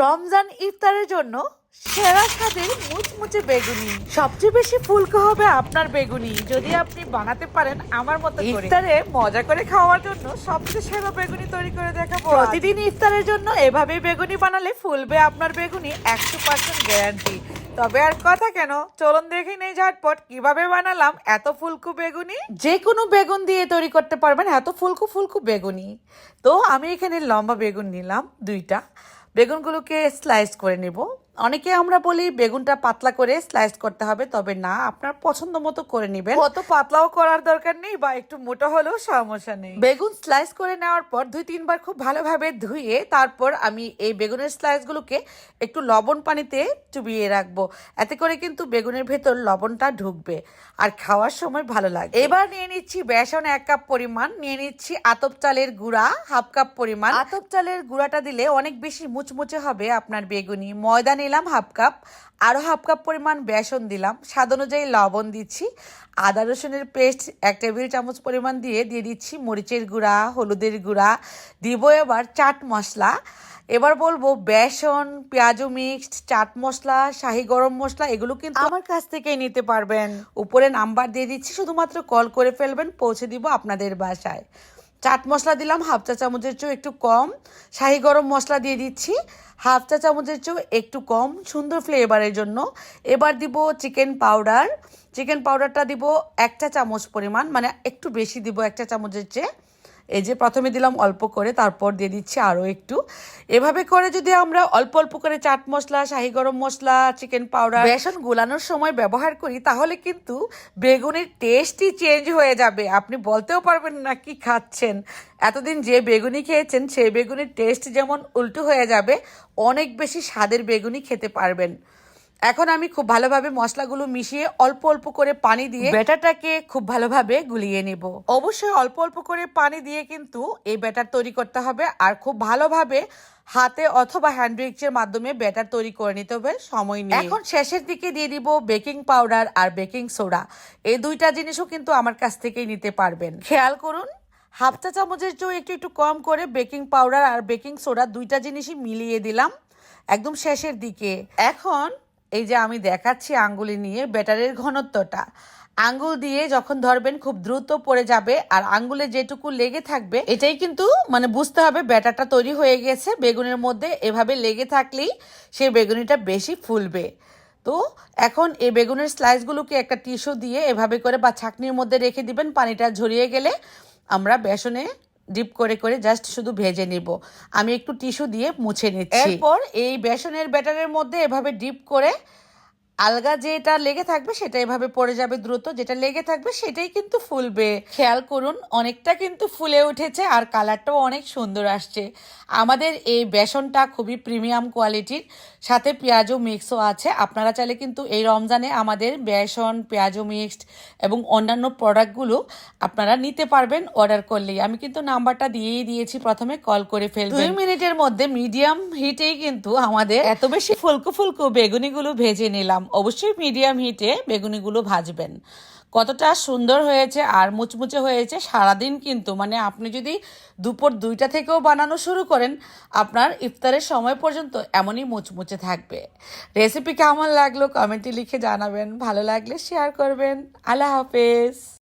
রমজান ইফতারের জন্য সেরা স্বাদের মুচমুচে বেগুনি। সবচেয়ে বেশি ফুলকো হবে আপনার বেগুনি। যদি আপনি বানাতে পারেন আমার মতো ইফতারে মজা করে খাওয়ার জন্য সবচেয়ে সেরা বেগুনি তৈরি করে দেখাবো প্রতিদিন ইফতারের জন্য এভাবেই বেগুনি বানালে ফুলবে আপনার বেগুনি একশো পার্সেন্ট গ্যারান্টি তবে আর কথা কেন? চলুন দেখে নেই ঝটপট কীভাবে বানালাম এত ফুলকু বেগুনি। যে কোনো বেগুন দিয়ে তৈরি করতে পারবেন এত ফুলকু ফুলকু বেগুনি। তো আমি এখানে লম্বা বেগুন নিলাম দুইটা। বেগুনগুলোকে স্লাইস করে নেব। অনেকে আমরা বলি বেগুনটা পাতলা করে স্লাইস করতে হবে তবে না আপনার পছন্দ মতো করে নেবেন। অত পাতলাও করার দরকার নেই বা একটু মোটা হলেও সমস্যা নেই। বেগুন স্লাইস করে নেওয়ার পর দুই তিনবার খুব ভালোভাবে ধুয়ে তারপর আমি এই বেগুনের স্লাইসগুলোকে একটু লবণ পানিতে চুবিয়ে রাখব। এতে করে কিন্তু বেগুনের ভেতর লবণটা ঢুকবে আর খাওয়ার সময় ভালো লাগবে। এবার নিয়ে নিচ্ছি বেসন এক কাপ পরিমাণ নিয়ে নিচ্ছি আতপ চালের গুঁড়া হাফ কাপ পরিমাণ। আতপ চালের গুঁড়াটা দিলে অনেক বেশি মুচমুচে হবে আপনার বেগুনি। ময়দা নিলাম হাফ কাপ আরও হাফ কাপ পরিমাণ বেসন দিলাম। স্বাদ অনুযায়ী লবণ দিচ্ছি। আদা রসুনের পেস্ট এক টেবিল চামচ পরিমাণ দিয়ে দিয়ে দিচ্ছি মরিচের গুঁড়া হলুদের গুঁড়া। দিব এবার চাট মশলা। এবার বলব বেসন পেঁয়াজু মিক্সড চাট মশলা শাহি গরম মশলা এগুলো কিন্তু আমার কাছ থেকেই নিতে পারবেন। উপরে নাম্বার দিয়ে দিচ্ছি শুধুমাত্র কল করে ফেলবেন পৌঁছে দিব আপনাদের বাসায়। চাট মশলা দিলাম, হাফ চা চামচের চেয়েও একটু কম। শাহি গরম মশলা দিয়ে দিচ্ছি, হাফ চা চামচের চেয়েও একটু কম, সুন্দর ফ্লেভারের জন্য। এবার দিব চিকেন পাউডার। চিকেন পাউডারটা দিব একটা চামচ পরিমাণ মানে একটু বেশি দিব একটা চামচের চেয়ে। এই যে প্রথমে দিলাম অল্প করে, তারপর দিয়ে দিচ্ছি আরও একটু। এভাবে করে যদি আমরা অল্প অল্প করে চাট মশলা, শাহি গরম মশলা চিকেন পাউডার বেসন গুলানোর সময় ব্যবহার করি, তাহলে কিন্তু বেগুনের টেস্টই চেঞ্জ হয়ে যাবে। আপনি বলতেও পারবেন না কি খাচ্ছেন। এতদিন যে বেগুনি খেয়েছেন, সেই বেগুনির টেস্ট যেমন উল্টো হয়ে যাবে, অনেক বেশি স্বাদের বেগুনি খেতে পারবেন। এখন আমি খুব ভালোভাবে মশলাগুলো মিশিয়ে অল্প অল্প করে পানি দিয়ে ব্যাটারটাকে খুব ভালোভাবে গুলিয়ে নেব। অবশ্যই অল্প অল্প করে পানি দিয়ে কিন্তু এই ব্যাটার তৈরি করতে হবে আর খুব ভালোভাবে হাতে অথবা হ্যান্ড এর মাধ্যমে ব্যাটার তৈরি করে নিতে হবে সময় নিয়ে। এখন শেষের দিকে দিয়ে দিব বেকিং পাউডার আর বেকিং সোডা। এই দুইটা জিনিসও কিন্তু আমার কাছ থেকেই নিতে পারবেন। খেয়াল করুন, হাফ চা চামচের চেয়েও একটু একটু কম করে বেকিং পাউডার আর বেকিং সোডা দুইটা জিনিসই মিলিয়ে দিলাম একদম শেষের দিকে। এখন এই যে আমি দেখাচ্ছি আঙ্গুলি নিয়ে ব্যাটারের ঘনত্বটা। আঙ্গুল দিয়ে যখন ধরবেন খুব দ্রুত পড়ে যাবে আর আঙ্গুলে যেটুকু লেগে থাকবে, এটাই কিন্তু মানে বুঝতে হবে ব্যাটারটা তৈরি হয়ে গেছে। বেগুনের মধ্যে এভাবে লেগে থাকলেই সেই বেগুনিটা বেশি ফুলবে। তো এখন এই বেগুনের স্লাইসগুলোকে একটা টিস্যু দিয়ে এভাবে করে বা ছাকনির মধ্যে রেখে দিবেন, পানিটা ঝরিয়ে গেলে আমরা বেসনে ডিপ করে করে জাস্ট শুধু ভেজে নিব। আমি একটু টিস্যু দিয়ে মুছে নিচ্ছি। এরপর এই বেসনের ব্যাটারের মধ্যে এভাবে ডিপ করে আলগা যেটা লেগে থাকবে সেটা এভাবে পড়ে যাবে দ্রুত। যেটা লেগে থাকবে সেটাই কিন্তু ফুলবে। খেয়াল করুন, অনেকটা কিন্তু ফুলে উঠেছে আর কালারটাও অনেক সুন্দর আসছে। আমাদের এই বেসনটা খুবই প্রিমিয়াম কোয়ালিটির, সাথে পেঁয়াজও মিক্সও আছে। আপনারা চাইলে কিন্তু এই রমজানে আমাদের বেসন, পেঁয়াজও মিক্সড এবং অন্যান্য প্রোডাক্টগুলো আপনারা নিতে পারবেন অর্ডার করলেই। আমি কিন্তু নাম্বারটা দিয়েই দিয়েছি, প্রথমে কল করে ফেলবেন। দুই মিনিটের মধ্যে মিডিয়াম হিটেই কিন্তু আমাদের এত বেশি ফুলকো ফুলকো বেগুনিগুলো ভেজে নিলাম। অবশ্যই মিডিয়াম হিটে বেগুনিগুলো ভাজবেন। কতটা সুন্দর হয়েছে আর মুচমুচে হয়েছে সারাদিন কিন্তু। মানে আপনি যদি দুপুর দুইটা থেকেও বানানো শুরু করেন, আপনার ইফতারের সময় পর্যন্ত এমনই মুচমুচে থাকবে। রেসিপি কেমন লাগল কমেন্টে লিখে জানাবেন, ভালো লাগলে শেয়ার করবেন। আল্লাহ হাফেজ।